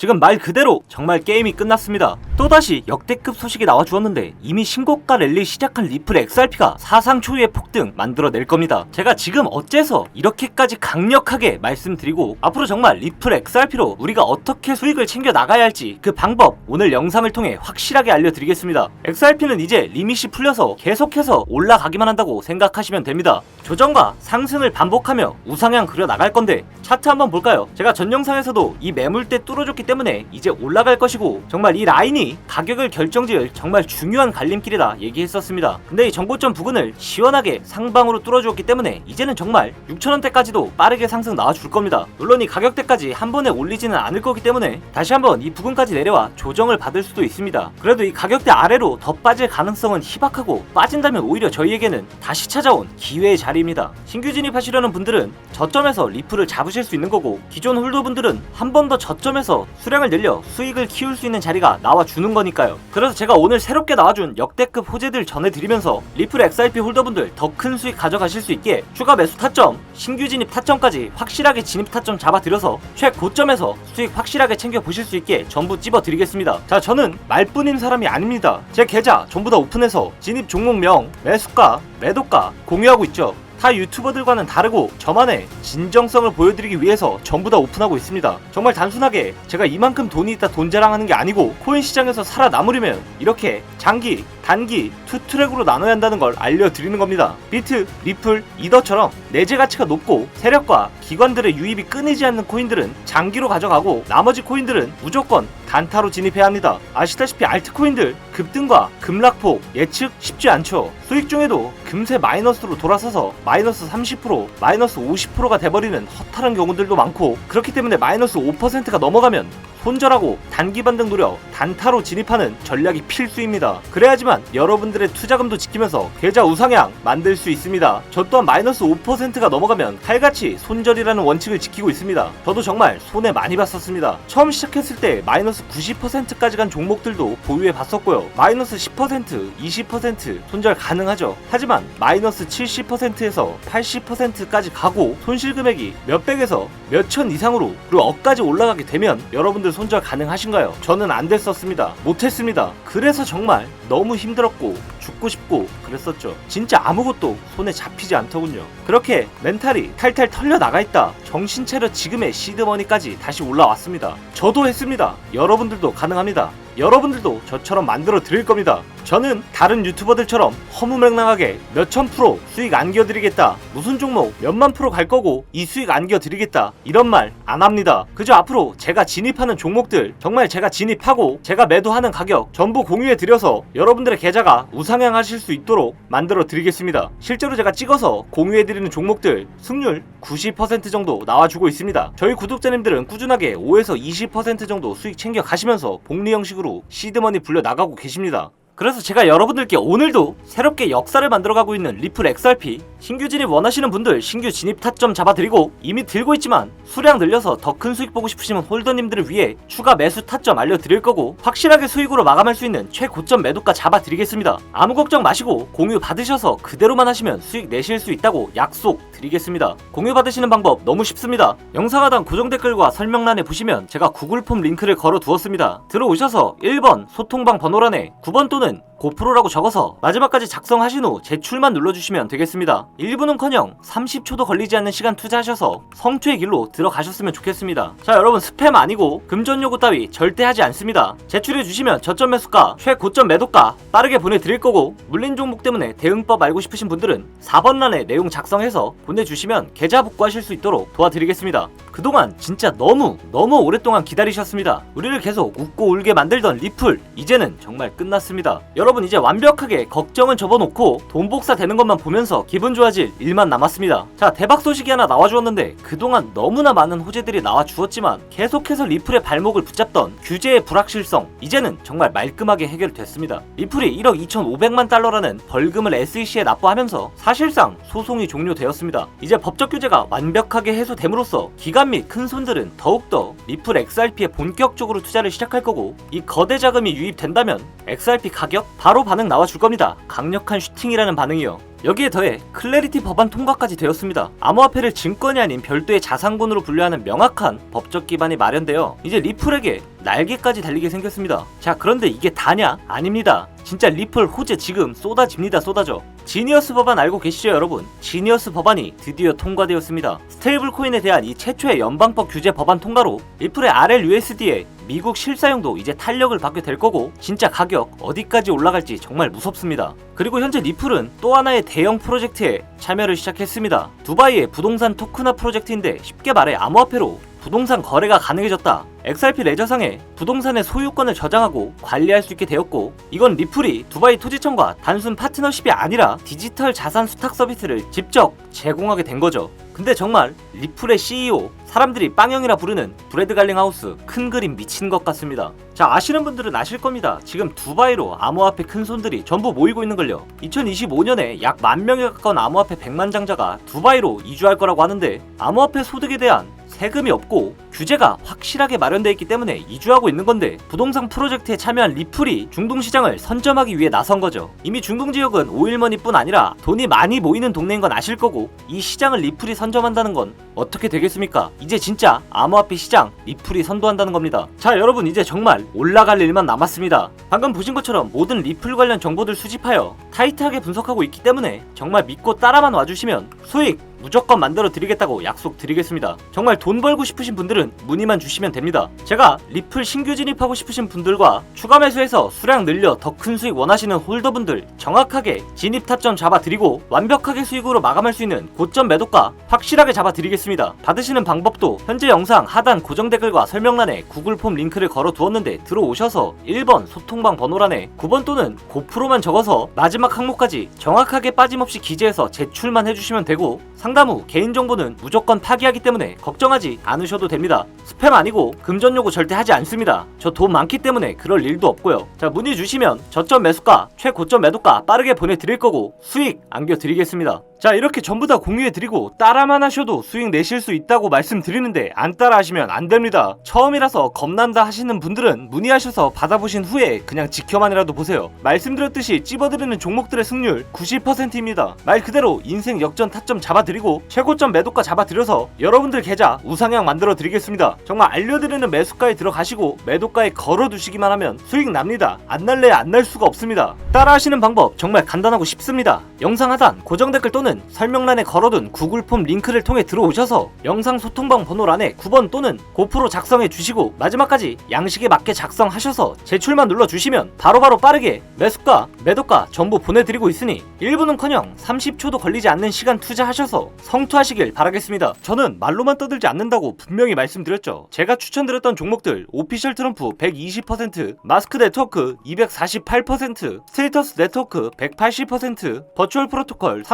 지금 말 그대로 정말 게임이 끝났습니다. 또다시 역대급 소식이 나와 주었는데 이미 신고가 랠리 시작한 리플 XRP가 사상 초유의 폭등 만들어낼 겁니다. 제가 지금 어째서 이렇게까지 강력하게 말씀드리고 앞으로 정말 리플 XRP로 우리가 어떻게 수익을 챙겨 나가야 할지 그 방법 오늘 영상을 통해 확실하게 알려드리겠습니다. XRP는 이제 리밋이 풀려서 계속해서 올라가기만 한다고 생각하시면 됩니다. 조정과 상승을 반복하며 우상향 그려 나갈 건데 차트 한번 볼까요? 제가 전 영상에서도 이 매물대 뚫어줬기 때문에 이제 올라갈 것이고 정말 이 라인이 가격을 결정지을 정말 중요한 갈림길이다 얘기했었습니다. 근데 이 정보점 부근을 시원하게 상방으로 뚫어주었기 때문에 이제는 정말 6천원대까지도 빠르게 상승 나와줄 겁니다. 물론 이 가격대까지 한 번에 올리지는 않을 거기 때문에 다시 한번 이 부근까지 내려와 조정을 받을 수도 있습니다. 그래도 이 가격대 아래로 더 빠질 가능성은 희박하고 빠진다면 오히려 저희에게는 다시 찾아온 기회의 자리입니다. 신규 진입하시려는 분들은 저점에서 리플을 잡으실 수 있는 거고 기존 홀더분들은 한 번 더 저점에서 수량을 늘려 수익을 키울 수 있는 자리가 나와주는 거니까요. 그래서 제가 오늘 새롭게 나와준 역대급 호재들 전해드리면서 리플 XRP 홀더분들 더 큰 수익 가져가실 수 있게 추가 매수 타점, 신규 진입 타점까지 확실하게 진입 타점 잡아드려서 최고점에서 수익 확실하게 챙겨 보실 수 있게 전부 찝어드리겠습니다. 자, 저는 말뿐인 사람이 아닙니다. 제 계좌 전부 다 오픈해서 진입 종목명, 매수가, 매도가 공유하고 있죠. 타 유튜버들과는 다르고 저만의 진정성을 보여드리기 위해서 전부 다 오픈하고 있습니다. 정말 단순하게 제가 이만큼 돈이 있다 돈 자랑하는 게 아니고 코인 시장에서 살아남으려면 이렇게 장기, 단기, 투 트랙으로 나눠야 한다는 걸 알려드리는 겁니다. 비트, 리플, 이더처럼 내재 가치가 높고 세력과 기관들의 유입이 끊이지 않는 코인들은 장기로 가져가고 나머지 코인들은 무조건 단타로 진입해야 합니다. 아시다시피 알트코인들 급등과 급락폭 예측 쉽지 않죠. 수익 중에도 금세 마이너스로 돌아서서 마이너스 30%, 마이너스 50%가 돼버리는 허탈한 경우들도 많고 그렇기 때문에 마이너스 5%가 넘어가면 손절하고 단기 반등 노려 단타로 진입하는 전략이 필수입니다. 그래야지만 여러분들의 투자금도 지키면서 계좌 우상향 만들 수 있습니다. 저 또한 마이너스 5%가 넘어가면 칼같이 손절이라는 원칙을 지키고 있습니다. 저도 정말 손해 많이 봤었습니다. 처음 시작했을 때 마이너스 90%까지 간 종목들도 보유해 봤었고요. 마이너스 10%, 20% 손절 가능하죠. 하지만 마이너스 70%에서 80%까지 가고 손실 금액이 몇백에서 몇천 이상으로 그리고 억까지 올라가게 되면 여러분들 손절 가능하신가요? 저는 안 됐었습니다. 못했습니다. 그래서 정말 너무 힘들었고 죽고 싶고 그랬었죠. 진짜 아무것도 손에 잡히지 않더군요. 그렇게 멘탈이 탈탈 털려 나가 있다. 정신 차려 지금의 시드머니까지 다시 올라왔습니다. 저도 했습니다. 여러분들도 가능합니다. 여러분들도 저처럼 만들어 드릴 겁니다. 저는 다른 유튜버들처럼 허무맹랑하게 몇천 프로 수익 안겨드리겠다. 무슨 종목 몇만 프로 갈 거고 이 수익 안겨드리겠다. 이런 말 안 합니다. 그저 앞으로 제가 진입하는 종목들 정말 제가 진입하고 제가 매도하는 가격 전부 공유해 드려서 여러분들의 계좌가 우상향 하실 수 있도록 만들어 드리겠습니다. 실제로 제가 찍어서 공유해 드리는 종목들 승률 90% 정도 나와주고 있습니다. 저희 구독자님들은 꾸준하게 5에서 20% 정도 수익 챙겨 가시면서 복리 형식으로 시드머니 불려 나가고 계십니다. 그래서 제가 여러분들께 오늘도 새롭게 역사를 만들어가고 있는 리플 XRP 신규 진입 원하시는 분들 신규 진입 타점 잡아드리고 이미 들고 있지만 수량 늘려서 더 큰 수익 보고 싶으시면 홀더님들을 위해 추가 매수 타점 알려드릴 거고 확실하게 수익으로 마감할 수 있는 최고점 매도가 잡아드리겠습니다. 아무 걱정 마시고 공유 받으셔서 그대로만 하시면 수익 내실 수 있다고 약속 드리겠습니다. 공유 받으시는 방법 너무 쉽습니다. 영상 하단 고정 댓글과 설명란에 보시면 제가 구글 폼 링크를 걸어 두었습니다. 들어오셔서 1번 소통방 번호란에 9번 또는 고프로라고 적어서 마지막까지 작성하신 후 제출만 눌러주시면 되겠습니다. 1분은커녕 30초도 걸리지 않는 시간 투자하셔서 성투의 길로 들어가셨으면 좋겠습니다. 자 여러분 스팸 아니고 금전 요구 따위 절대 하지 않습니다. 제출해 주시면 저점 매수가, 최고점 매도가 빠르게 보내드릴 거고 물린 종목 때문에 대응법 알고 싶으신 분들은 4번 란에 내용 작성해서 보내주시면 계좌 복구하실 수 있도록 도와드리겠습니다. 그동안 진짜 너무 너무 오랫동안 기다리셨습니다. 우리를 계속 웃고 울게 만들던 리플 이제는 정말 끝났습니다. 여러분 이제 완벽하게 걱정은 접어놓고 돈 복사 되는 것만 보면서 기분 좋아질 일만 남았습니다. 자 대박 소식이 하나 나와주었는데 그동안 너무나 많은 호재들이 나와주었지만 계속해서 리플의 발목을 붙잡던 규제의 불확실성 이제는 정말 말끔하게 해결됐습니다. 리플이 1억 2,500만 달러라는 벌금을 SEC에 납부하면서 사실상 소송이 종료되었습니다. 이제 법적 규제가 완벽하게 해소됨으로써 기간 및큰 손들은 더욱더 리플 XRP에 본격적으로 투자를 시작할 거고 이 거대 자금이 유입된다면 XRP 가격 바로 반응 나와줄 겁니다. 강력한 슈팅이라는 반응이요. 여기에 더해 클래리티 법안 통과까지 되었습니다. 암호화폐를 증권이 아닌 별도의 자산권으로 분류하는 명확한 법적 기반이 마련되어 이제 리플에게 날개까지 달리게 생겼습니다. 자, 그런데 이게 다냐? 아닙니다. 진짜 리플 호재 지금 쏟아집니다, 쏟아져. 지니어스 법안 알고 계시죠, 여러분? 지니어스 법안이 드디어 통과되었습니다. 스테이블 코인에 대한 이 최초의 연방법 규제 법안 통과로 리플의 RLUSD에 미국 실사용도 이제 탄력을 받게 될 거고 진짜 가격 어디까지 올라갈지 정말 무섭습니다. 그리고 현재 리플은 또 하나의 대형 프로젝트에 참여를 시작했습니다. 두바이의 부동산 토크나 프로젝트인데 쉽게 말해 암호화폐로 부동산 거래가 가능해졌다. XRP 레저상에 부동산의 소유권을 저장하고 관리할 수 있게 되었고 이건 리플이 두바이 토지청과 단순 파트너십이 아니라 디지털 자산 수탁 서비스를 직접 제공하게 된 거죠. 근데 정말 리플의 CEO 사람들이 빵형이라 부르는 브래드 갈링 하우스 큰 그림 미친 것 같습니다. 자 아시는 분들은 아실 겁니다. 지금 두바이로 암호화폐 큰 손들이 전부 모이고 있는 걸요. 2025년에 약 만 명에 가까운 암호화폐 100만 장자가 두바이로 이주할 거라고 하는데 암호화폐 소득에 대한 세금이 없고 규제가 확실하게 마련되어 있기 때문에 이주하고 있는 건데 부동산 프로젝트에 참여한 리플이 중동 시장을 선점하기 위해 나선 거죠. 이미 중동 지역은 오일머니뿐 아니라 돈이 많이 모이는 동네인 건 아실 거고 이 시장을 리플이 선점한다는 건 어떻게 되겠습니까? 이제 진짜 암호화폐 시장 리플이 선도한다는 겁니다. 자 여러분 이제 정말 올라갈 일만 남았습니다. 방금 보신 것처럼 모든 리플 관련 정보들 수집하여 타이트하게 분석하고 있기 때문에 정말 믿고 따라만 와주시면 수익 무조건 만들어 드리겠다고 약속 드리겠습니다. 정말 돈 벌고 싶으신 분들은 문의만 주시면 됩니다. 제가 리플 신규 진입하고 싶으신 분들과 추가 매수해서 수량 늘려 더 큰 수익 원하시는 홀더분들 정확하게 진입 타점 잡아 드리고 완벽하게 수익으로 마감할 수 있는 고점 매도가 확실하게 잡아 드리겠습니다. 받으시는 방법도 현재 영상 하단 고정 댓글과 설명란에 구글 폼 링크를 걸어 두었는데 들어오셔서 1번 소통방 번호란에 9번 또는 고프로만 적어서 마지막 항목까지 정확하게 빠짐없이 기재해서 제출만 해주시면 되고 상담 후 개인정보는 무조건 파기하기 때문에 걱정하지 않으셔도 됩니다. 스팸 아니고 금전 요구 절대 하지 않습니다. 저 돈 많기 때문에 그럴 일도 없고요. 자 문의 주시면 저점 매수가, 최고점 매도가 빠르게 보내드릴 거고 수익 안겨드리겠습니다. 자 이렇게 전부 다 공유해드리고 따라만 하셔도 수익 내실 수 있다고 말씀드리는데 안 따라 하시면 안 됩니다. 처음이라서 겁난다 하시는 분들은 문의하셔서 받아보신 후에 그냥 지켜만이라도 보세요. 말씀드렸듯이 찝어드리는 종목들의 승률 90%입니다. 말 그대로 인생 역전 타점 잡아드리고 최고점 매도가 잡아드려서 여러분들 계좌 우상향 만들어 드리겠습니다. 정말 알려드리는 매수가에 들어가시고 매도가에 걸어두시기만 하면 수익 납니다. 안 날래 안날 수가 없습니다. 따라하시는 방법 정말 간단하고 쉽습니다. 영상 하단 고정 댓글 또는 설명란에 걸어둔 구글 폼 링크를 통해 들어오셔서 영상 소통방 번호란에 9번 또는 고프로 작성해 주시고 마지막까지 양식에 맞게 작성하셔서 제출만 눌러 주시면 바로바로 빠르게 매수가 매도가 전부 보내드리고 있으니 1분은커녕 30초도 걸리지 않는 시간 투자하셔서 성투하시길 바라겠습니다. 저는 말로만 떠들지 않는다고 분명히 말씀드렸죠. 제가 추천드렸던 종목들 오피셜 트럼프 120%, 마스크 네트워크 248%, 스테이터스 네트워크 180%, 버추얼 프로토콜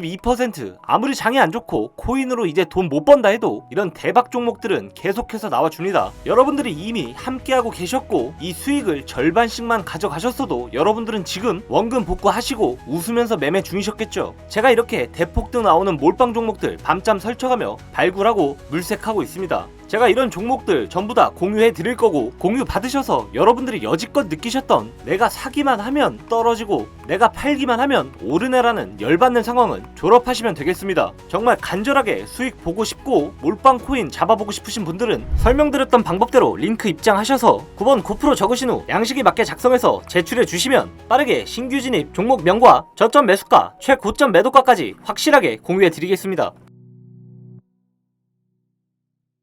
352% 아무리 장이 안 좋고 코인으로 이제 돈 못 번다 해도 이런 대박 종목들은 계속해서 나와줍니다. 여러분들이 이미 함께하고 계셨고 이 수익을 절반씩만 가져가셨어도 여러분들은 지금 원금 복구하시고 웃으면서 매매 중이셨겠죠. 제가 이렇게 대폭등 나오는 몰빵 종목들 밤잠 설쳐가며 발굴하고 물색하고 있습니다. 제가 이런 종목들 전부 다 공유해 드릴 거고 공유 받으셔서 여러분들이 여지껏 느끼셨던 내가 사기만 하면 떨어지고 내가 팔기만 하면 오르네라는 열받는 상황은 졸업하시면 되겠습니다. 정말 간절하게 수익 보고 싶고 몰빵 코인 잡아보고 싶으신 분들은 설명드렸던 방법대로 링크 입장하셔서 9번 고프로 적으신 후 양식에 맞게 작성해서 제출해 주시면 빠르게 신규 진입 종목명과 저점 매수가 최고점 매도가까지 확실하게 공유해 드리겠습니다.